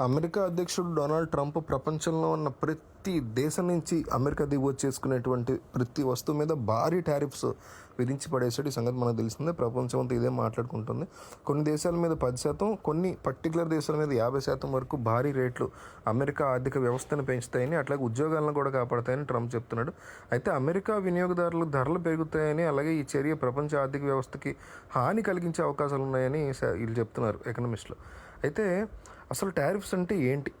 America అధ్యక్షుడు Donald Trump ప్రపంచంలో ఉన్న ప్రతి ప్రతి దేశం నుంచి అమెరికా దిగువచ్చి చేసుకునేటువంటి ప్రతి వస్తువు మీద భారీ టారిఫ్స్ విధించి పడేసాడు ఈ సంగతి మనకు తెలిసిందే. ప్రపంచం అంతా ఇదే మాట్లాడుకుంటుంది. కొన్ని దేశాల మీద పది శాతం కొన్ని పర్టికులర్ దేశాల మీద యాభై శాతం వరకు భారీ రేట్లు అమెరికా ఆర్థిక వ్యవస్థను పెంచుతాయని అట్లాగే ఉద్యోగాలను కూడా కాపాడతాయని ట్రంప్ చెప్తున్నాడు. అయితే అమెరికా వినియోగదారులు ధరలు పెరుగుతాయని అలాగే ఈ చర్య ప్రపంచ ఆర్థిక వ్యవస్థకి హాని కలిగించే అవకాశాలు ఉన్నాయని వీళ్ళు చెప్తున్నారు ఎకనమిస్టులు. అయితే అసలు టారిఫ్స్ అంటే ఏంటి?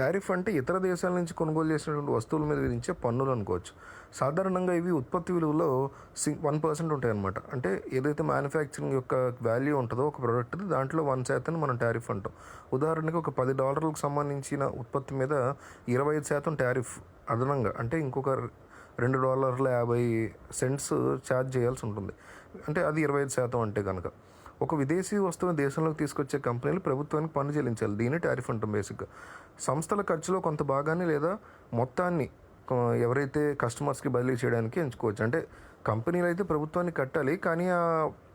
టారిఫ్ అంటే ఇతర దేశాల నుంచి కొనుగోలు చేసినటువంటి వస్తువుల మీద విధించే పన్నులు అనుకోవచ్చు. సాధారణంగా ఇవి ఉత్పత్తి విలువలో సి వన్ పర్సెంట్ ఉంటాయి అనమాట అంటే ఏదైతే మ్యానుఫ్యాక్చరింగ్ యొక్క వాల్యూ ఉంటుందో ఒక ప్రోడక్ట్ దాంట్లో వన్ శాతం మనం టారిఫ్ అంటాం ఉదాహరణకి ఒక పది డాలర్లకు సంబంధించిన ఉత్పత్తి మీద ఇరవై ఐదు శాతం టారిఫ్ అదనంగా. అంటే ఇంకొక రెండు డాలర్ల యాభై సెంట్స్ ఛార్జ్ చేయాల్సి ఉంటుంది. అంటే అది ఇరవై ఐదు శాతం అంటే కనుక ఒక విదేశీ వస్తువును దేశంలోకి తీసుకొచ్చే కంపెనీలు ప్రభుత్వానికి పన్ను చెల్లించాలి. దీన్ని టారిఫ్ అంటాం బేసిక్గా. సంస్థల ఖర్చులో కొంత భాగాన్ని లేదా మొత్తాన్ని ఎవరైతే కస్టమర్స్కి బదిలీ చేయడానికి ఎంచుకోవచ్చు. అంటే కంపెనీలు అయితే ప్రభుత్వాన్ని కట్టాలి. కానీ ఆ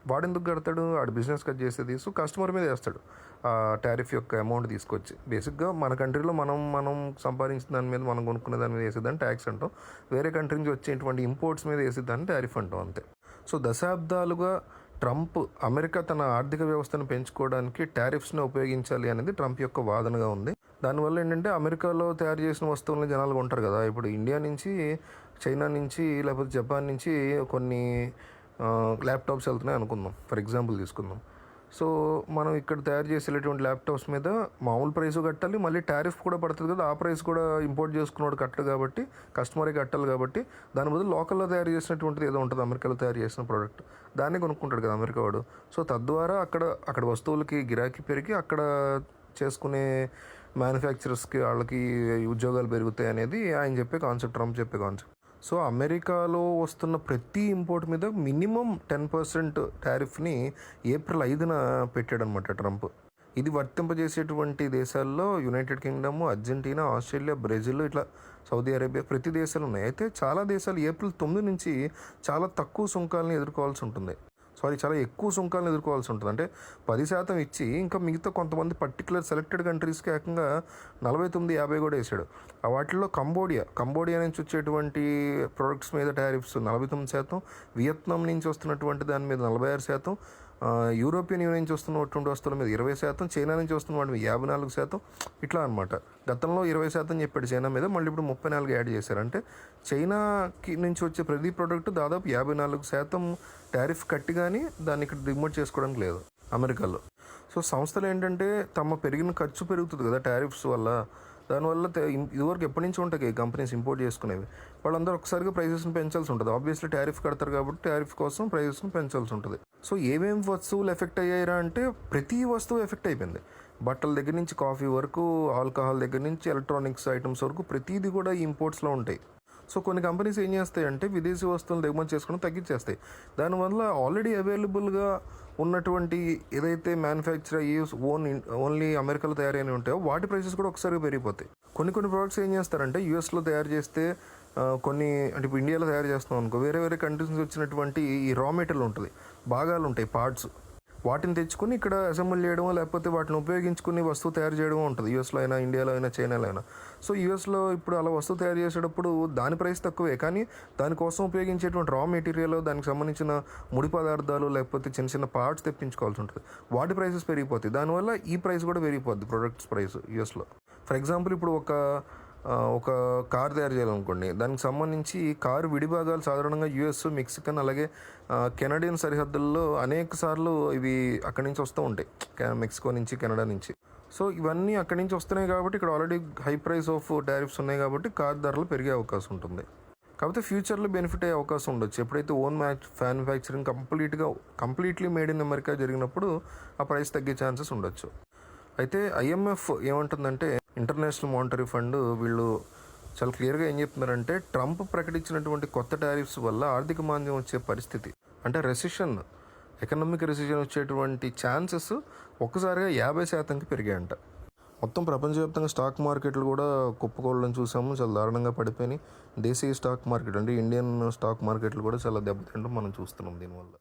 వాడెందుకు కడతాడు? ఆడు బిజినెస్ కట్ చేసేది. సో కస్టమర్ మీద వేస్తాడు. ఆ టారిఫ్ యొక్క అమౌంట్ తీసుకొచ్చి. బేసిక్గా మన కంట్రీలో మనం మనం సంపాదించిన దాని మీద మనం కొనుక్కునే దాని మీద వేసేదాన్ని ట్యాక్స్ అంటాం. వేరే కంట్రీ నుంచి వచ్చేటువంటి ఇంపోర్ట్స్ మీద వేసేదాన్ని టారిఫ్ అంటాం అంతే. సో దశాబ్దాలుగా ట్రంప్ అమెరికా తన ఆర్థిక వ్యవస్థను పెంచుకోవడానికి టారిఫ్స్ని ఉపయోగించాలి అనేది ట్రంప్ యొక్క వాదనగా ఉంది. దానివల్ల ఏంటంటే అమెరికాలో తయారు చేసిన వస్తువులను జనాలు కొంటారు కదా. ఇప్పుడు ఇండియా నుంచి చైనా నుంచి లేకపోతే జపాన్ నుంచి కొన్ని ల్యాప్టాప్స్ వెళ్తున్నాయి అనుకుందాం. ఫర్ ఎగ్జాంపుల్ తీసుకుందాం. సో మనం ఇక్కడ తయారు చేసేటువంటి ల్యాప్టాప్స్ మీద మామూలు ప్రైస్ కట్టాలి మళ్ళీ టారిఫ్ కూడా పడుతుంది కదా ఆ ప్రైస్ కూడా ఇంపోర్ట్ చేసుకున్నాడు కట్టడు కాబట్టి కస్టమరే కట్టాలి కాబట్టి దాని బదులు లోకల్లో తయారు చేసినటువంటిది ఏదో ఉంటుంది అమెరికాలో తయారు చేసిన ప్రోడక్ట్ దాన్ని కొనుక్కుంటాడు కదా అమెరికా వాడు. సో తద్వారా అక్కడ అక్కడ వస్తువులకి గిరాకీ పెరిగి అక్కడ చేసుకునే మ్యానుఫ్యాక్చరర్స్కి వాళ్ళకి ఉద్యోగాలు పెరుగుతాయి అనేది ఆయన చెప్పే కాన్సెప్ట్ ట్రంప్ చెప్పే కాన్సెప్ట్ సో అమెరికాలో వస్తున్న ప్రతి ఇంపోర్ట్ మీద మినిమం టెన్ పర్సెంట్ టారిఫ్ని ఏప్రిల్ ఐదున పెట్టాడనమాట ట్రంప్. ఇది వర్తింపజేసేటువంటి దేశాల్లో United Kingdom Argentina Australia Brazil ఇట్లా సౌదీ అరేబియా ప్రతి దేశాలు ఉన్నాయి. అయితే చాలా దేశాలు ఏప్రిల్ తొమ్మిది నుంచి చాలా తక్కువ సుంకాలను ఎదుర్కోవాల్సి ఉంటుంది. సారీ చాలా ఎక్కువ సుంకాలను ఎదుర్కోవాల్సి ఉంటుంది. అంటే పది శాతం ఇచ్చి ఇంకా మిగతా కొంతమంది పర్టికులర్ సెలెక్టెడ్ కంట్రీస్కి ఏకంగా నలభై తొమ్మిది యాభై కూడా వేసాడు. ఆ వాటిల్లో కంబోడియా కంబోడియా నుంచి వచ్చేటువంటి ప్రొడక్ట్స్ మీద టారిఫ్స్ నలభై తొమ్మిది శాతం వియత్నాం నుంచి వస్తున్నటువంటి దాని మీద నలభై ఆరు శాతం యూరోపియన్ యూనియన్ చూస్తున్న అటువంటి వస్తువుల మీద ఇరవై శాతం చైనా నుంచి వస్తున్న వాటి మీద యాభై నాలుగు శాతం ఇట్లా అనమాట గతంలో ఇరవై శాతం చెప్పాడు చైనా మీద మళ్ళీ ఇప్పుడు ముప్పై నాలుగు యాడ్ చేశారు. అంటే చైనాకి నుంచి వచ్చే ప్రతి ప్రోడక్ట్ దాదాపు యాభై నాలుగు శాతం టారిఫ్ కట్టి కానీ దాన్ని ఇక్కడ దిగుమతి చేసుకోవడానికి లేదు అమెరికాలో. సో సంస్థలు ఏంటంటే తమ పెరిగిన ఖర్చు పెరుగుతుంది కదా టారిఫ్స్ వల్ల. దానివల్ల ఇదివరకు ఎప్పటి నుంచి ఉంటాయి కంపెనీస్ ఇంపోర్ట్ చేసుకునేవి. వాళ్ళందరూ ఒకసారిగా ప్రైసెస్ని పెంచాల్సి ఉంటుంది. ఆబ్వియస్లీ టారిఫ్ కడతారు కాబట్టి టారిఫ్ కోసం ప్రైసెస్ని పెంచాల్సి ఉంటుంది. సో ఏమేమి వస్తువులు ఎఫెక్ట్ అయ్యాయిరా అంటే ప్రతి వస్తువు ఎఫెక్ట్ అయిపోయింది. బట్టల దగ్గర నుంచి కాఫీ వరకు ఆల్కహాల్ దగ్గర నుంచి ఎలక్ట్రానిక్స్ ఐటమ్స్ వరకు ప్రతిదీ కూడా ఇంపోర్ట్స్లో ఉంటాయి. సో కొన్ని కంపెనీస్ ఏం చేస్తాయి అంటే విదేశీ వస్తువులు దిగుమతి చేసుకుని తగ్గించేస్తాయి. దానివల్ల ఆల్రెడీ అవైలబుల్గా ఉన్నటువంటి ఏదైతే మ్యానుఫ్యాక్చర్ అయ్యి ఓన్ ఓన్లీ అమెరికాలో తయారైన ఉంటాయో వాటి ప్రైసెస్ కూడా ఒకసారి పెరిగిపోతాయి. కొన్ని కొన్ని ప్రోడక్ట్స్ ఏం చేస్తారంటే యూఎస్లో తయారు చేస్తే కొన్ని అంటే ఇప్పుడు ఇండియాలో తయారు చేస్తున్నాం అనుకో వేరే వేరే కంట్రీస్ నుంచి వచ్చినటువంటి ఈ రా మెటీరియల్ ఉంటుంది. భాగాలు ఉంటాయి పార్ట్స్ వాటిని తెచ్చుకుని ఇక్కడ అసెంబ్లీ చేయడం లేకపోతే వాటిని ఉపయోగించుకుని వస్తువు తయారు చేయడం ఉంటుంది యూఎస్లో అయినా ఇండియాలో అయినా చైనాలో అయినా. సో యూఎస్లో ఇప్పుడు అలా వస్తువు తయారు చేసేటప్పుడు దాని ప్రైస్ తక్కువే కానీ దానికోసం ఉపయోగించేటువంటి రా మెటీరియల్ దానికి సంబంధించిన ముడి పదార్థాలు లేకపోతే చిన్న చిన్న పార్ట్స్ తెప్పించుకోవాల్సి ఉంటుంది. వాటి ప్రైసెస్ పెరిగిపోతాయి. దానివల్ల ఈ ప్రైస్ కూడా పెరిగిపోద్ది ప్రొడక్ట్స్ ప్రైస్ యూఎస్లో ఫర్ ఎగ్జాంపుల్ ఇప్పుడు ఒక ఒక కార్ తయారు చేయాలనుకోండి దానికి సంబంధించి కారు విడిభాగాలు సాధారణంగా యుఎస్ మెక్సికన్ అలాగే కెనడియన్ సరిహద్దుల్లో అనేక సార్లు ఇవి అక్కడి నుంచి వస్తూ ఉంటాయి మెక్సికో నుంచి కెనడా నుంచి. సో ఇవన్నీ అక్కడి నుంచి వస్తున్నాయి కాబట్టి ఇక్కడ already high price of tariffs ఉన్నాయి కాబట్టి కార్ ధరలు పెరిగే అవకాశం ఉంటుంది. కాకపోతే ఫ్యూచర్లో బెనిఫిట్ అయ్యే అవకాశం ఉండొచ్చు. ఎప్పుడైతే ఓన్ మ్యాచ్ మ్యానుఫ్యాక్చరింగ్ కంప్లీట్గా కంప్లీట్లీ మేడ్ ఇన్ అమెరికా జరిగినప్పుడు ఆ ప్రైస్ తగ్గే ఛాన్సెస్ ఉండొచ్చు. అయితే ఐఎంఎఫ్ ఏమంటుందంటే ఇంటర్నేషనల్ మానిటరీ ఫండ్ వీళ్ళు చాలా క్లియర్గా ఏం చెప్తున్నారంటే ట్రంప్ ప్రకటించినటువంటి కొత్త టారిఫ్స్ వల్ల ఆర్థిక మాంద్యం వచ్చే పరిస్థితి. అంటే రెసిషన్ ఎకనామిక్ రెసిషన్ వచ్చేటువంటి ఛాన్సెస్ ఒక్కసారిగా యాభై శాతంకి పెరిగాయంట. మొత్తం ప్రపంచవ్యాప్తంగా స్టాక్ మార్కెట్లు కూడా కుప్పకోళ్ళని చూసాము చాలా దారుణంగా పడిపోయినాయి. దేశీయ స్టాక్ మార్కెట్ అంటే ఇండియన్ స్టాక్ మార్కెట్లు కూడా చాలా దెబ్బతింటూ మనం చూస్తున్నాం దీనివల్ల.